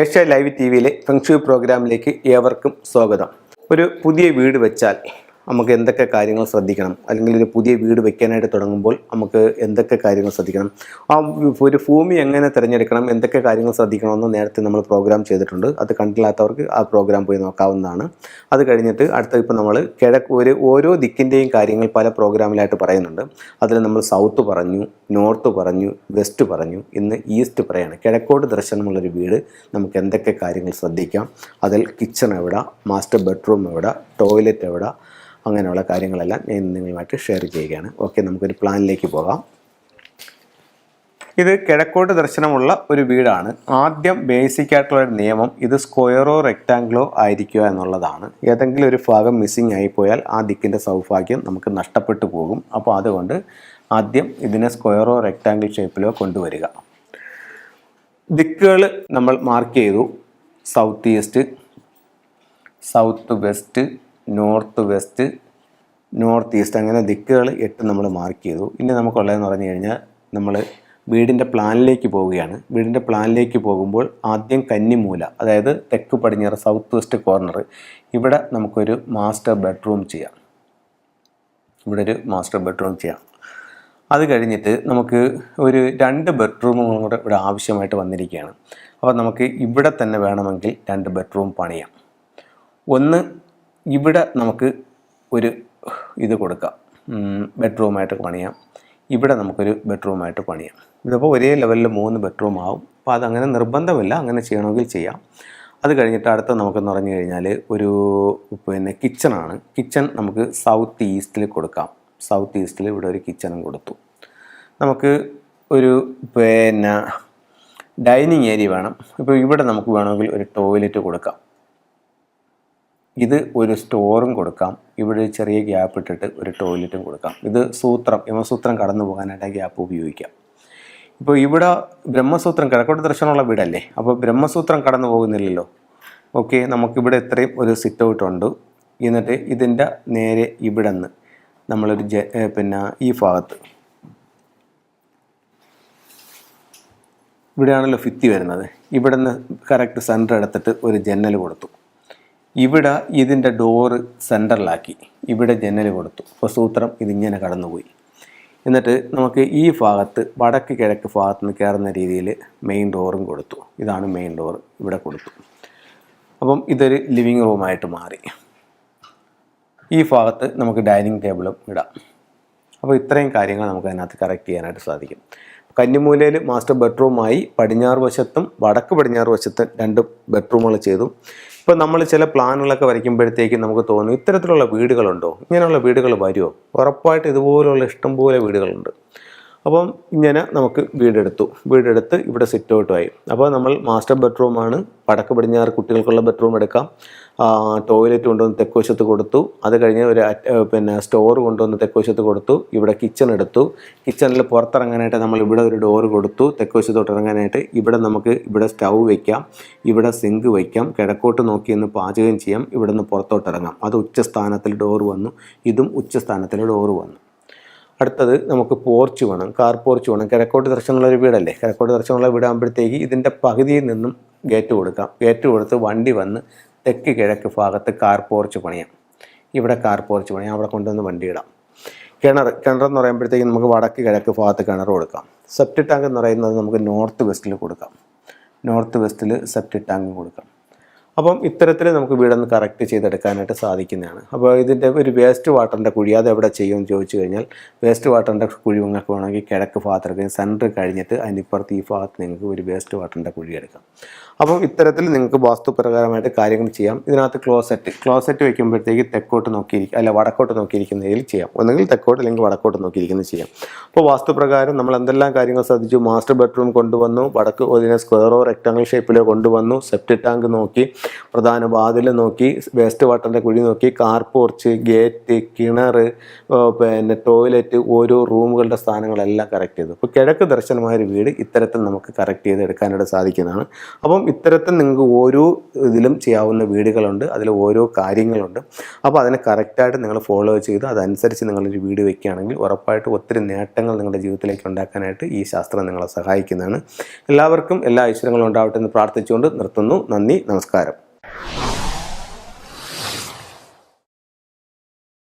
Asia live T വിയിലെ feng shui പ്രോഗ്രാമിലേക്ക് ഏവർക്കും സ്വാഗതം. ഒരു പുതിയ വീട് വെച്ചാൽ നമുക്ക് എന്തൊക്കെ കാര്യങ്ങൾ ശ്രദ്ധിക്കണം? അല്ലെങ്കിൽ ഒരു പുതിയ വീട് വെക്കാനായിട്ട് തുടങ്ങുമ്പോൾ നമുക്ക് എന്തൊക്കെ കാര്യങ്ങൾ ശ്രദ്ധിക്കണം? ആ ഒരു ഭൂമി എങ്ങനെ തിരഞ്ഞെടുക്കണം? എന്തൊക്കെ കാര്യങ്ങൾ ശ്രദ്ധിക്കണമെന്ന് നേരത്തെ നമ്മൾ പ്രോഗ്രാം ചെയ്തിട്ടുണ്ട്. അത് കണ്ടില്ലാത്തവർക്ക് ആ പ്രോഗ്രാം പോയി നോക്കാവുന്നതാണ്. അത് കഴിഞ്ഞിട്ട് അടുത്ത ഇപ്പോൾ നമ്മൾ കിഴക്ക് ഒരു ഓരോ ദിക്കിന്റെയും കാര്യങ്ങൾ പല പ്രോഗ്രാമിലായിട്ട് പറയുന്നുണ്ട്. അതിൽ നമ്മൾ സൗത്ത് പറഞ്ഞു നോർത്ത് പറഞ്ഞു വെസ്റ്റ് പറഞ്ഞു ഇന്ന് ഈസ്റ്റ് പറയാണ്. കിഴക്കോട്ട് ദർശനമുള്ളൊരു വീട് നമുക്ക് എന്തൊക്കെ കാര്യങ്ങൾ ശ്രദ്ധിക്കാം? അതിൽ കിച്ചൺ എവിടെ? മാസ്റ്റർ ബെഡ്റൂം എവിടെ? ടോയ്ലറ്റ് എവിടെ? അങ്ങനെയുള്ള കാര്യങ്ങളെല്ലാം ഞാൻ നിങ്ങളുമായിട്ട് ഷെയർ ചെയ്യുകയാണ്. ഓക്കെ നമുക്കൊരു പ്ലാനിലേക്ക് പോകാം. ഇത് കിഴക്കോട്ട് ദർശനമുള്ള ഒരു വീടാണ്. ആദ്യം ബേസിക് ആയിട്ടുള്ള ഒരു നിയമം ഇത് സ്ക്വയറോ റെക്റ്റാങ്കിളോ ആയിരിക്കുക എന്നുള്ളതാണ്. ഏതെങ്കിലും ഒരു ഭാഗം മിസ്സിങ് ആയിപ്പോയാൽ ആ ദിക്കിന്റെ സൗഭാഗ്യം നമുക്ക് നഷ്ടപ്പെട്ടു പോകും. അപ്പോൾ അതുകൊണ്ട് ആദ്യം ഇതിനെ സ്ക്വയറോ റെക്റ്റാങ്കിൾ ഷേപ്പിലോ കൊണ്ടുവരിക. ദിക്കുകൾ നമ്മൾ മാർക്ക് ചെയ്തു. South east south west north west north east അങ്ങനെ ദിക്കുകൾ എട്ട് നമ്മൾ മാർക്ക് ചെയ്തു. ഇനി നമുക്കുള്ളതെന്ന് പറഞ്ഞു കഴിഞ്ഞാൽ നമ്മൾ വീടിന്റെ പ്ലാനിലേക്ക് പോവുകയാണ്. വീടിന്റെ പ്ലാനിലേക്ക് പോകുമ്പോൾ ആദ്യം കന്നിമൂല അതായത് തെക്ക് പടിഞ്ഞാറ് സൗത്ത് വെസ്റ്റ് കോർണർ ഇവിടെ നമുക്കൊരു മാസ്റ്റർ ബെഡ്റൂം ചെയ്യാം. ഇവിടെ ഒരു മാസ്റ്റർ ബെഡ്റൂം ചെയ്യാം. അത് കഴിഞ്ഞിട്ട് നമുക്ക് ഒരു രണ്ട് ബെഡ്റൂമുകളും കൂടെ ഇവിടെ ആവശ്യമായിട്ട് വന്നിരിക്കുകയാണ്. അപ്പോൾ നമുക്ക് ഇവിടെ തന്നെ വേണമെങ്കിൽ രണ്ട് ബെഡ്റൂം പണിയാം. ഒന്ന് ഇവിടെ നമുക്ക് ഒരു ഇത് കൊടുക്കാം. ബെഡ്റൂമായിട്ട് പണിയാം. ഇവിടെ നമുക്കൊരു ബെഡ്റൂമായിട്ട് പണിയാം. ഇതിപ്പോൾ ഒരേ ലെവലിൽ മൂന്ന് ബെഡ്റൂം ആവും. അപ്പോൾ അതങ്ങനെ നിർബന്ധമില്ല. അങ്ങനെ ചെയ്യണമെങ്കിൽ ചെയ്യാം. അത് കഴിഞ്ഞിട്ട് അടുത്ത നമുക്കെന്ന് പറഞ്ഞു കഴിഞ്ഞാൽ ഒരു പിന്നെ കിച്ചണാണ് കിച്ചൺ നമുക്ക് സൗത്ത് ഈസ്റ്റിൽ കൊടുക്കാം. സൗത്ത് ഈസ്റ്റിൽ ഇവിടെ ഒരു കിച്ചണും കൊടുത്തു. നമുക്ക് ഒരു പിന്നെ ഡൈനിങ് ഏരിയ വേണം. ഇപ്പോൾ ഇവിടെ നമുക്ക് വേണമെങ്കിൽ ഒരു ടോയ്ലറ്റ് കൊടുക്കാം. ഇത് ഒരു സ്റ്റോറും കൊടുക്കാം. ഇവിടെ ചെറിയ ഗ്യാപ്പ് ഇട്ടിട്ട് ഒരു ടോയ്ലറ്റും കൊടുക്കാം. ഇത് സൂത്രം യമസൂത്രം കടന്നു പോകാനായിട്ട് ആ ഗ്യാപ്പ് ഉപയോഗിക്കാം. ഇപ്പോൾ ഇവിടെ ബ്രഹ്മസൂത്രം കിഴക്കോട്ട് ദർശനമുള്ള വീടല്ലേ? അപ്പോൾ ബ്രഹ്മസൂത്രം കടന്നു പോകുന്നില്ലല്ലോ. ഓക്കെ നമുക്കിവിടെ ഇത്രയും ഒരു സിറ്റ് ഔട്ട് ഉണ്ട്. എന്നിട്ട് ഇതിന്റെ നേരെ ഇവിടെ നിന്ന് നമ്മളൊരു പിന്നെ ഈ ഭാഗത്ത്. ഇവിടെയാണല്ലോ ഫിത്തി വരുന്നത്. ഇവിടെ നിന്ന് കറക്റ്റ് സെന്റർ എടുത്തിട്ട് ഒരു ജനൽ കൊടുത്തു. ഇവിടെ ഇതിന്റെ ഡോറ് സെന്ററിലാക്കി ഇവിടെ ജനൽ കൊടുത്തു. അപ്പോൾ സൂത്രം ഇതിങ്ങനെ കടന്നുപോയി. എന്നിട്ട് നമുക്ക് ഈ ഭാഗത്ത് വടക്ക് കിഴക്ക് ഭാഗത്ത് നിന്ന് കയറുന്ന രീതിയിൽ മെയിൻ ഡോറും കൊടുത്തു. ഇതാണ് മെയിൻ ഡോർ ഇവിടെ കൊടുത്തു. അപ്പം ഇതൊരു ലിവിങ് റൂമായിട്ട് മാറി. ഈ ഭാഗത്ത് നമുക്ക് ഡൈനിങ് ടേബിളും ഇടാം. അപ്പോൾ ഇത്രയും കാര്യങ്ങൾ നമുക്ക് അതിനകത്ത് കറക്റ്റ് ചെയ്യാനായിട്ട് സാധിക്കും. കന്നിമൂലയിൽ മാസ്റ്റർ ബെഡ്റൂമായി പടിഞ്ഞാറ് വശത്തും വടക്ക് പടിഞ്ഞാറ് വശത്തും രണ്ട് ബെഡ്റൂമുകൾ ചെയ്തു. ഇപ്പോൾ നമ്മൾ ചില പ്ലാനുകളൊക്കെ വരയ്ക്കുമ്പോഴത്തേക്കും നമുക്ക് തോന്നും ഇത്തരത്തിലുള്ള വീടുകളുണ്ടോ? ഇങ്ങനെയുള്ള വീടുകൾ വരുമോ ഉറപ്പായിട്ട് ഇതുപോലുള്ള ഇഷ്ടംപോലെ വീടുകളുണ്ട്. അപ്പം ഇങ്ങനെ നമുക്ക് വീടെടുത്തു. വീടെടുത്ത് ഇവിടെ സിറ്റ് ഔട്ടുമായി അപ്പോൾ നമ്മൾ മാസ്റ്റർ ബെഡ്റൂമാണ് വടക്ക് പടിഞ്ഞാറ് കുട്ടികൾക്കുള്ള ബെഡ്റൂം എടുക്കാം. ടോയ്ലറ്റ് കൊണ്ടുവന്ന് തെക്കുവശത്ത് കൊടുത്തു. അത് കഴിഞ്ഞ് ഒരു പിന്നെ സ്റ്റോർ കൊണ്ടുവന്ന് തെക്കുവശത്ത് കൊടുത്തു. ഇവിടെ കിച്ചൺ എടുത്തു. കിച്ചണിൽ പുറത്തിറങ്ങാനായിട്ട് നമ്മൾ ഇവിടെ ഒരു ഡോർ കൊടുത്തു. തെക്കുവശത്തോട്ട് ഇറങ്ങാനായിട്ട് ഇവിടെ നമുക്ക് ഇവിടെ സ്റ്റൗ വയ്ക്കാം ഇവിടെ സിങ്ക് വയ്ക്കാം കിഴക്കോട്ട് നോക്കി ഒന്ന് പാചകം ചെയ്യാം. ഇവിടെ നിന്ന് പുറത്തോട്ട് ഇറങ്ങാം. അത് ഉച്ചസ്ഥാനത്തിൽ ഡോറ് വന്നു. ഇതും ഉച്ചസ്ഥാനത്തിൽ ഡോറ് വന്നു. അടുത്തത് നമുക്ക് പോർച്ച് വേണം കാർ പോർച്ച് വേണം. കിഴക്കോട്ട് ദർശനമുള്ള ഒരു വീടല്ലേ? കിഴക്കോട്ട് ദർശനമുള്ള വീടാകുമ്പോഴത്തേക്ക് ഇതിന്റെ പകുതിയിൽ നിന്നും ഗേറ്റ് കൊടുക്കാം. ഗേറ്റ് കൊടുത്ത് വണ്ടി വന്ന് തെക്ക് കിഴക്ക് ഭാഗത്ത് കാർ പോർച്ച് പണിയാം. ഇവിടെ കാർ പോർച്ച് പണിയാം. അവിടെ കൊണ്ടുവന്ന് വണ്ടി ഇടാം. കിണർ കിണർ എന്ന് പറയുമ്പോഴത്തേക്ക് നമുക്ക് വടക്ക് കിഴക്ക് ഭാഗത്ത് കിണർ കൊടുക്കാം. സെപ്റ്റ് ടാങ്ക് എന്ന് പറയുന്നത് നമുക്ക് നോർത്ത് വെസ്റ്റിൽ കൊടുക്കാം. നോർത്ത് വെസ്റ്റിൽ സെപ്റ്റ് ടാങ്ക് കൊടുക്കാം. അപ്പം ഇത്തരത്തിൽ നമുക്ക് വീടൊന്ന് കറക്റ്റ് ചെയ്തെടുക്കാനായിട്ട് സാധിക്കുന്നതാണ്. അപ്പോൾ ഇതിന്റെ ഒരു വേസ്റ്റ് വാട്ടറിന്റെ കുഴി അത് എവിടെ ചെയ്യുമെന്ന് ചോദിച്ചു കഴിഞ്ഞാൽ വേസ്റ്റ് വാട്ടറിന്റെ കുഴി നിങ്ങൾക്ക് വേണമെങ്കിൽ കിഴക്ക് ഭാഗത്തെടുക്കുക സെന്റർ കഴിഞ്ഞിട്ട് അതിനിപ്പുറത്ത് ഈ ഭാഗത്ത് നിങ്ങൾക്ക് ഒരു വേസ്റ്റ് വാട്ടറിന്റെ കുഴി എടുക്കാം. അപ്പം ഇത്തരത്തിൽ നിങ്ങൾക്ക് വാസ്തുപ്രകാരമായിട്ട് കാര്യങ്ങൾ ചെയ്യാം. ഇതിനകത്ത് ക്ലോസെറ്റ് ക്ലോസെറ്റ് വെക്കുമ്പോഴത്തേക്ക് തെക്കോട്ട് നോക്കിയിരിക്കും അല്ല വടക്കോട്ട് നോക്കിയിരിക്കുന്നതിൽ ചെയ്യാം. ഒന്നുകിൽ തെക്കോട്ട് അല്ലെങ്കിൽ വടക്കോട്ട് നോക്കിയിരിക്കുന്നത് ചെയ്യാം. അപ്പോൾ വാസ്തുപ്രകാരം നമ്മൾ എന്തെല്ലാം കാര്യങ്ങൾ ശ്രദ്ധിച്ചു? മാസ്റ്റർ ബെഡ്റൂം കൊണ്ടുവന്നു വടക്ക് ഇതിനെ സ്ക്വയറോ റെക്ടാങ്കിൾ ഷേപ്പിലോ കൊണ്ടുവന്നു സെപ്റ്റ് ടാങ്ക് നോക്കി പ്രധാന വാതിൽ നോക്കി വേസ്റ്റ് വാട്ടറിന്റെ കുഴി നോക്കി കാർ പോർച്ച് ഗേറ്റ് കിണർ പിന്നെ ടോയ്ലറ്റ് ഓരോ റൂമുകളുടെ സ്ഥാനങ്ങളെല്ലാം കറക്റ്റ് ചെയ്തു. അപ്പോൾ കിഴക്ക് ദർശനമായ ഒരു വീട് ഇത്തരത്തിൽ നമുക്ക് കറക്റ്റ് ചെയ്ത് എടുക്കാനായിട്ട് സാധിക്കുന്നതാണ്. അപ്പം ഇത്തരത്തിൽ നിങ്ങൾക്ക് ഓരോ ഇതിലും ചെയ്യാവുന്ന വീടുകളുണ്ട്. അതിൽ ഓരോ കാര്യങ്ങളുണ്ട്. അപ്പോൾ അതിനെ കറക്റ്റായിട്ട് നിങ്ങൾ ഫോളോ ചെയ്ത് അതനുസരിച്ച് നിങ്ങളൊരു വീട് വയ്ക്കുകയാണെങ്കിൽ ഉറപ്പായിട്ട് ഒത്തിരി നേട്ടങ്ങൾ നിങ്ങളുടെ ജീവിതത്തിലേക്ക് ഉണ്ടാക്കാനായിട്ട് ഈ ശാസ്ത്രം നിങ്ങളെ സഹായിക്കുന്നതാണ്. എല്ലാവർക്കും എല്ലാ ഐശ്വര്യങ്ങളും ഉണ്ടാവട്ടെ എന്ന് പ്രാർത്ഥിച്ചുകൊണ്ട് നിർത്തുന്നു. നന്ദി നമസ്കാരം.